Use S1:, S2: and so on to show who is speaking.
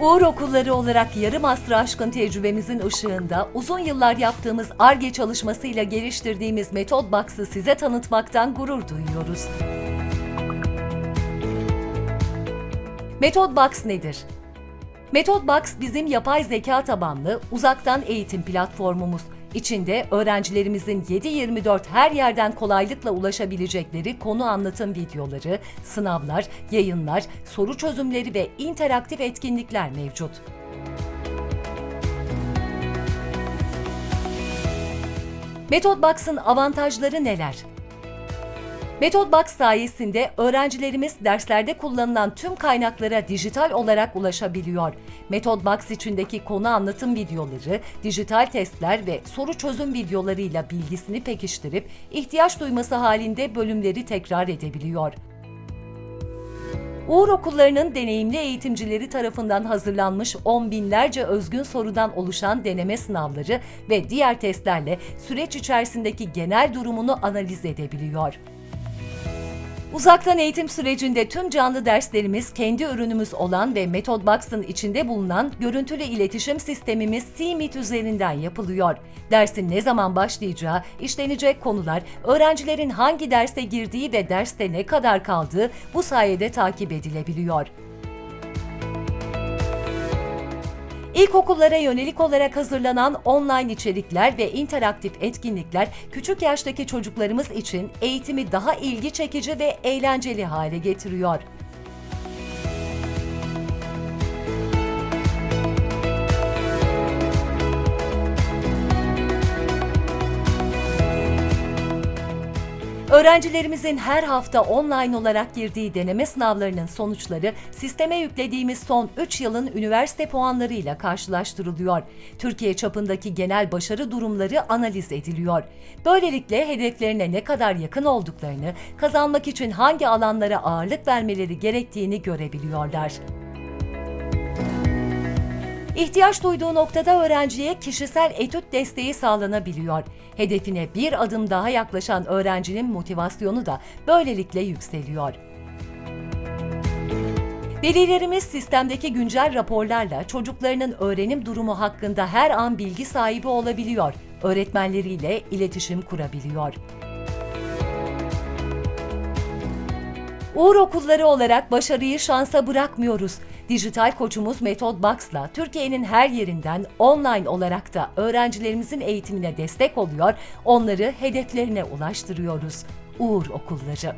S1: Uğur Okulları olarak yarım asrı aşkın tecrübemizin ışığında uzun yıllar yaptığımız ARGE çalışmasıyla geliştirdiğimiz Metod Box'ı size tanıtmaktan gurur duyuyoruz. Metod Box nedir? Metod Box bizim yapay zeka tabanlı uzaktan eğitim platformumuz. İçinde öğrencilerimizin 7-24 her yerden kolaylıkla ulaşabilecekleri konu anlatım videoları, sınavlar, yayınlar, soru çözümleri ve interaktif etkinlikler mevcut. Metod Box'ın avantajları neler? Metod Box sayesinde öğrencilerimiz derslerde kullanılan tüm kaynaklara dijital olarak ulaşabiliyor. Metod Box içindeki konu anlatım videoları, dijital testler ve soru çözüm videolarıyla bilgisini pekiştirip ihtiyaç duyması halinde bölümleri tekrar edebiliyor. Uğur Okulları'nın deneyimli eğitimcileri tarafından hazırlanmış on binlerce özgün sorudan oluşan deneme sınavları ve diğer testlerle süreç içerisindeki genel durumunu analiz edebiliyor. Uzaktan eğitim sürecinde tüm canlı derslerimiz kendi ürünümüz olan ve Method Box'ın içinde bulunan görüntülü iletişim sistemimiz C-Meet üzerinden yapılıyor. Dersin ne zaman başlayacağı, işlenecek konular, öğrencilerin hangi derse girdiği ve derste ne kadar kaldığı bu sayede takip edilebiliyor. İlkokullara yönelik olarak hazırlanan online içerikler ve interaktif etkinlikler küçük yaştaki çocuklarımız için eğitimi daha ilgi çekici ve eğlenceli hale getiriyor. Öğrencilerimizin her hafta online olarak girdiği deneme sınavlarının sonuçları sisteme yüklediğimiz son 3 yılın üniversite puanlarıyla karşılaştırılıyor. Türkiye çapındaki genel başarı durumları analiz ediliyor. Böylelikle hedeflerine ne kadar yakın olduklarını, kazanmak için hangi alanlara ağırlık vermeleri gerektiğini görebiliyorlar. İhtiyaç duyduğu noktada öğrenciye kişisel etüt desteği sağlanabiliyor. Hedefine bir adım daha yaklaşan öğrencinin motivasyonu da böylelikle yükseliyor. Velilerimiz sistemdeki güncel raporlarla çocuklarının öğrenim durumu hakkında her an bilgi sahibi olabiliyor. Öğretmenleriyle iletişim kurabiliyor. Uğur Okulları olarak başarıyı şansa bırakmıyoruz. Dijital koçumuz Metod Box'la Türkiye'nin her yerinden online olarak da öğrencilerimizin eğitimine destek oluyor, onları hedeflerine ulaştırıyoruz. Uğur Okulları